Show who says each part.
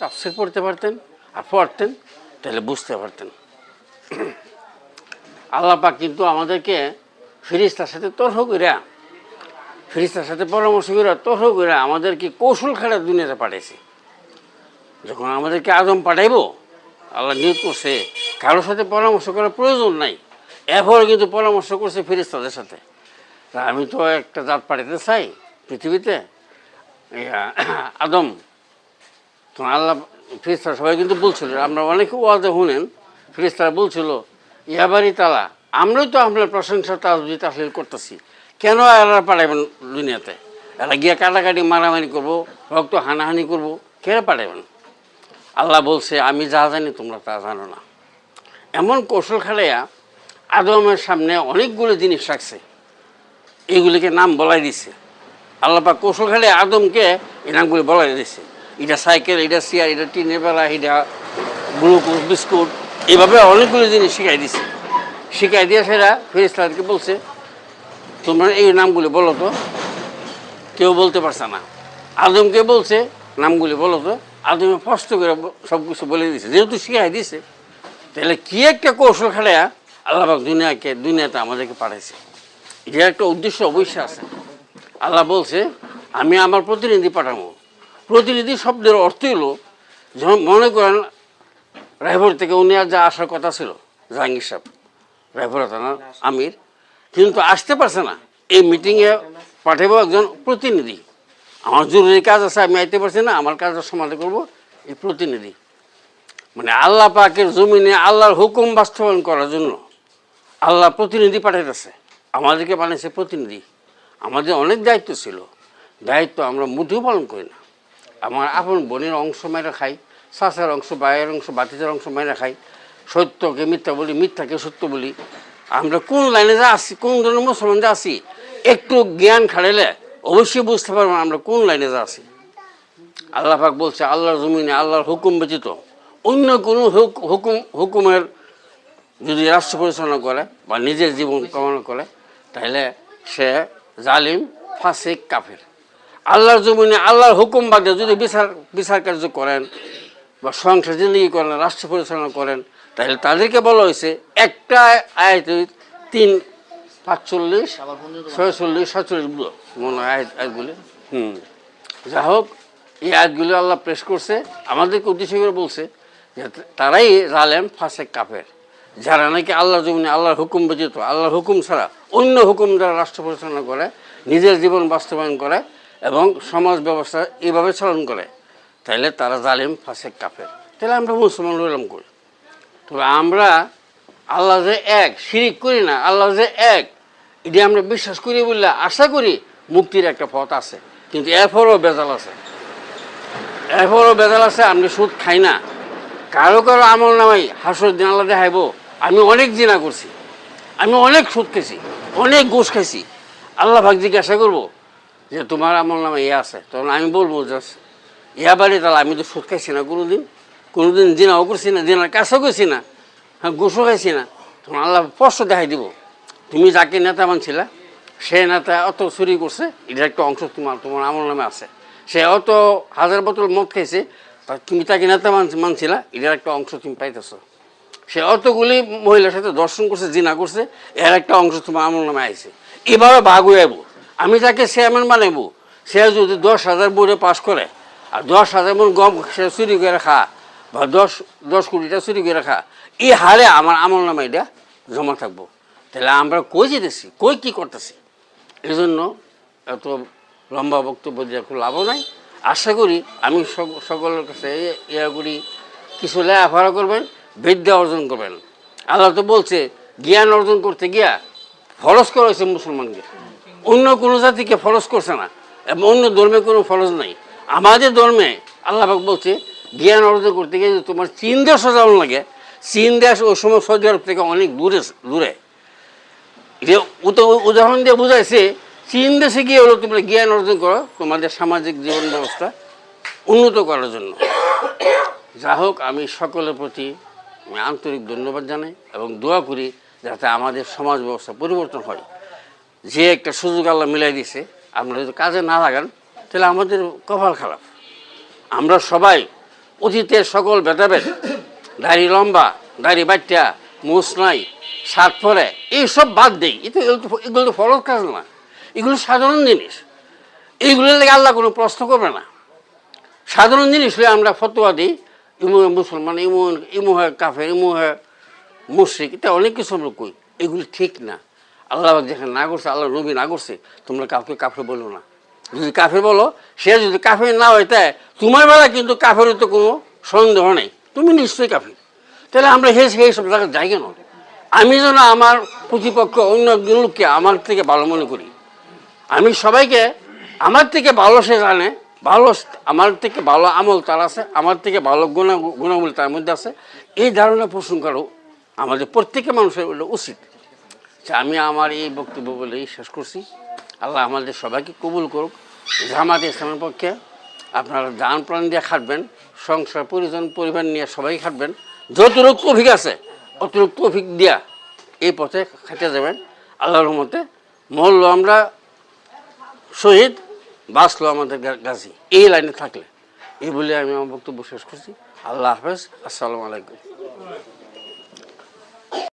Speaker 1: তাফসির পড়তে পারতেন আর পড়তেন, তাহলে বুঝতে পারতেন। আল্লাহ পাক কিন্তু আমাদেরকে ফিরিস্তার সাথে তর্ক কইরা ফিরিস্তার সাথে পরামর্শ করে তর্ক করে আমাদেরকে কৌশল খেলা দুনিয়াতে পাঠাইছে। যখন আমাদেরকে আদম পাঠাইবো, আল্লাহ নিয়োগ করছে, কারোর সাথে পরামর্শ করার প্রয়োজন নাই। এরপরে কিন্তু পরামর্শ করছে ফিরিস্তাদের সাথে। আমি তো একটা জাত পাঠাতে চাই পৃথিবীতে। আদম আল্লাহ ফিরিস্তারা সবাই কিন্তু বলছিল, আমরা অনেক ওয়াজে শুনেন ফিরিস্তারা বলছিল ইয়াবারি তালা, আমরাই তো আপনার প্রশংসা, তাজবি, তাহলিল করতেছি। কেন এরা পাঠাবেন দুনিয়াতে? এরা গিয়ে কাটাকাটি, মারামারি করব, রক্ত হানাহানি করব, কেন পাঠাবেন আল্লাহ বলছে, আমি যা জানি, তোমরা তা জানো না। এমন কৌশল খেলাইয়া আদমের সামনে অনেকগুলো জিনিস রাখছে। এগুলিকে নাম বলাই দিছে। আল্লাপা কৌশল খেলে আদমকে এই নামগুলি বলাই দিছে। এটা সাইকেল, এটা চেয়ার এটা টিনের বেলা, এটা গ্লুকোজ, বিস্কুট এইভাবে অনেকগুলো জিনিস শিখাই দিছে। শিখাই দিয়ে সেটা ফেরিস্তাদেরকে বলছে, তোমরা এই নামগুলি বলো তো। কেউ বলতে পারছে না। আদমকে বলছে, নামগুলি বলো তো। আদমে স্পষ্ট করে সব কিছু বলে দিছে। যেহেতু শিখাই দিছে, তাহলে কি একটা কৌশল খেলায়া আল্লাহ দুনিয়াকে, দুনিয়াতে আমাদেরকে পাঠাইছে? এটার একটা উদ্দেশ্য অবশ্যই আছে। আল্লাহ বলছে, আমি আমার প্রতিনিধি পাঠাবো। প্রতিনিধি শব্দের অর্থ হলো, যখন মনে করেন রায়পুর থেকে উনি আর যা আসার কথা ছিল, জাহাঙ্গীর সাহেব, রায়পুর থানার আমির, কিন্তু আসতে পারছে না। এই মিটিংয়ে পাঠাবো একজন প্রতিনিধি। আমার জরুরি কাজ আছে, আমি আইতে পারছি না, আমার কাজটা সমাধান করব এই প্রতিনিধি। মানে আল্লাহ পাকের জমিনে আল্লাহর হুকুম বাস্তবায়ন করার জন্য আল্লাহ প্রতিনিধি পাঠাইতেছে। আমাদেরকে বানিয়েছে প্রতিনিধি। আমাদের অনেক দায়িত্ব ছিল। দায়িত্ব আমরা মুঠেও পালন করি না। আমার আপন বোনের অংশ মেরে খাই শাসার অংশ বায়ের অংশ বাতিজের অংশ মেরে খাই। সত্যকে মিথ্যা বলি, মিথ্যাকে সত্য বলি। আমরা কোন লাইনে যা আসি কোন ধরনের মুসলমান যা আসি একটু জ্ঞান খাড়াইলে অবশ্যই বুঝতে পারবেন আমরা কোন লাইনে যা আসি আল্লাহ পাক বলছে, আল্লাহর জমিনে আল্লাহর হুকুম ব্যতীত অন্য কোনো হুক- হুকুম, হুকুমের যদি রাষ্ট্র পরিচালনা করে বা নিজের জীবন কামনা করে, তাহলে সে জালিম, ফাসিক, কাফের। আল্লাহর জমিনে, আল্লাহর হুকুম বাদে যদি বিচার বিচার কার্য করেন বা সংসার জিন্দগি করেন, রাষ্ট্র পরিচালনা করেন, তাহলে তাদেরকে বলা হয়েছে, একটা আয়াত তিন, পাঁচচল্লিশ, ছয়চল্লিশ, সাতচল্লিশ মনে হয় আয়াত আয়াতগুলি হুম। যা হোক, এই আয়াতগুলো আল্লাহ প্রেস করছে। আমাদেরকে উদ্দেশ্য করে বলছে যে তারাই জালেম ফাসেক কাপের যারা নাকি আল্লাহর জমিনে, আল্লাহর হুকুম ব্যতীত, আল্লাহর হুকুম ছাড়া অন্য হুকুম দ্বারা রাষ্ট্র পরিচালনা করে, নিজের জীবন বাস্তবায়ন করে এবং সমাজ ব্যবস্থা এইভাবে চালন করে তাহলে তারা জালিম, ফাসেক, কাফের। তাহলে আমরা মুসলমান রইলাম করি তবে আমরা আল্লাহ যে এক, শিরিক করি না, আল্লাহ যে এক, এটি আমরা বিশ্বাস করি বললে আশা করি মুক্তির একটা পথ আছে। কিন্তু এরপরও বেজাল আছে। এরপরও বেজাল আছে আমি সুদ খাই না। কারও কারও আমল নামাই হাসর দিন আল্লাহ দেখাইব, আমি অনেক জিনা করছি। আমি অনেক সুদ খেয়েছি অনেক ঘুষ খাইছি। আল্লাহ ভাগ জিজ্ঞাসা করব যে তোমার আমল নামে ইয়ে আছে। তখন আমি বলব যে, ইয়া বাড়ি তাহলে আমি তো সুদ খাইছি না কোনোদিন। কোনোদিন জিনাও করছি না, জিনার কাছেও করছি না হ্যাঁ ঘুষও খাইছি না। তখন আল্লাহ স্পষ্ট দেখাই দিব, তুমি যাকে নেতা মানছিলা, সে নেতা অত চুরি করছে, এটার একটা অংশ তোমার তোমার আমল নামে আছে। সে অত হাজার বোতল মদ খাইছে, তা তুমি তাকে নেতা মান, মানছিলা, এটার একটা অংশ তুমি পাইতেছো। সে অতগুলি মহিলার সাথে দর্শন করছে, জিনা করছে, এর একটা অংশ তোমার আমল নামে আইছে। এবারও ভাগ হয়ে আমি তাকে চেয়ারম্যান বানাইবো, সে যদি দশ হাজার বোর্ডে পাস করে, আর দশ হাজার মন গম সে চুরি করে খা, বা দশ দশ কোটিটা চুরি করে খা এই হারে আমার আমল নামে এটা জমা থাকব। তাহলে আমরা কই যেতেছি? কই কী করতেছি? এই জন্য এত লম্বা বক্তব্য দিয়ে খুব লাভও নাই। আশা করি আমি সক- সকলের কাছে ইয়া করি কিছু লেখাপড়া করবেন, বিদ্যা অর্জন করবেন। আল্লাহ তো বলছে, জ্ঞান অর্জন করতে গিয়া ফরজ করা হয়েছে মুসলমানকে। অন্য কোনো জাতিকে ফরজ করছে না, এবং অন্য ধর্মে কোনো ফরজ নাই। আমাদের ধর্মে, আল্লাহ পাক বলছে, জ্ঞান অর্জন করতে গিয়ে তোমার চীন দেশ যাওয়ার লাগে। চীন দেশ ওই সময় সৌদি আরব থেকে অনেক দূরে দূরে। এটা উদাহরণ দিয়ে বুঝাইছে, চীন দেশে গিয়ে হলো তোমরা জ্ঞান অর্জন করো, তোমাদের সামাজিক জীবন ব্যবস্থা উন্নত করার জন্য। যা হোক, আমি সকলের প্রতি আমি আন্তরিক ধন্যবাদ জানাই এবং দোয়া করি যাতে আমাদের সমাজ ব্যবস্থা পরিবর্তন হয়। যে একটা সুযোগ আল্লাহ মিলাই দিছে, আপনারা যদি কাজে না লাগান, তাহলে আমাদের কপাল খারাপ। আমরা সবাই অতীতের সকল ভেদাভেদ, দাড়ি লম্বা, দাড়ি বাচ্চা মুস নাই, সাত পরে এইসব বাদ দেই। এটা এগুলো তো- এগুলো তো ফরজ কাজ না। এগুলো সাধারণ জিনিস। এইগুলো লেগে আল্লাহ কোনো প্রশ্ন করবে না। সাধারণ জিনিস হলে আমরা ফতোয়া দিই, ইমু মুসলমান, ইমু ইমু হয় কাফের, ইমু হয় মুশ্রিক, এটা অনেক কিছু আমরা কই এগুলি ঠিক না। আল্লাহ যেখানে না করছে, আল্লাহ নবী না করছে, তোমরা কাউকে কাফে বলো না। যদি কাফে বলো, সে যদি কাফে না হয়, তাই তোমার বেলা কিন্তু কাফের তো কোনো সন্দেহ নেই। তুমি নিশ্চয়ই কাফির। তাহলে আমরা হে সেই সব জায়গায় যাই কেন? আমি যেন আমার প্রতিপক্ষ অন্য একজন লোককে আমার থেকে ভালো মনে করি। আমি সবাইকে আমার থেকে ভালো সে জানে, ভালো আমার থেকে ভালো আমল তার আছে, আমার থেকে ভালো গুণা গুণাবলী তার মধ্যে আছে। এই ধারণা পোষণ করো আমাদের প্রত্যেকের মানুষের উচিত। আমি আমার এই বক্তব্য বলেই শেষ করছি। আল্লাহ আমাদের সবাইকে কবুল করুক। জামাত ইসলামের পক্ষে আপনারা দান প্রাণ দিয়ে খাটবেন, সংসার, পরিজন, পরিবার নিয়ে সবাই খাটবেন। যতটুক তফিক আছে, অতটুক তফিক দিয়া এই পথে খেটে যাবেন। আল্লাহর মতে মরল আমরা, শহীদ, বাঁচলো আমাদের গা- গাজী। এই লাইনে থাকলে। এই বলে আমি আমার বক্তব্য শেষ করছি। আল্লাহ হাফেজ। আসসালামু আলাইকুম।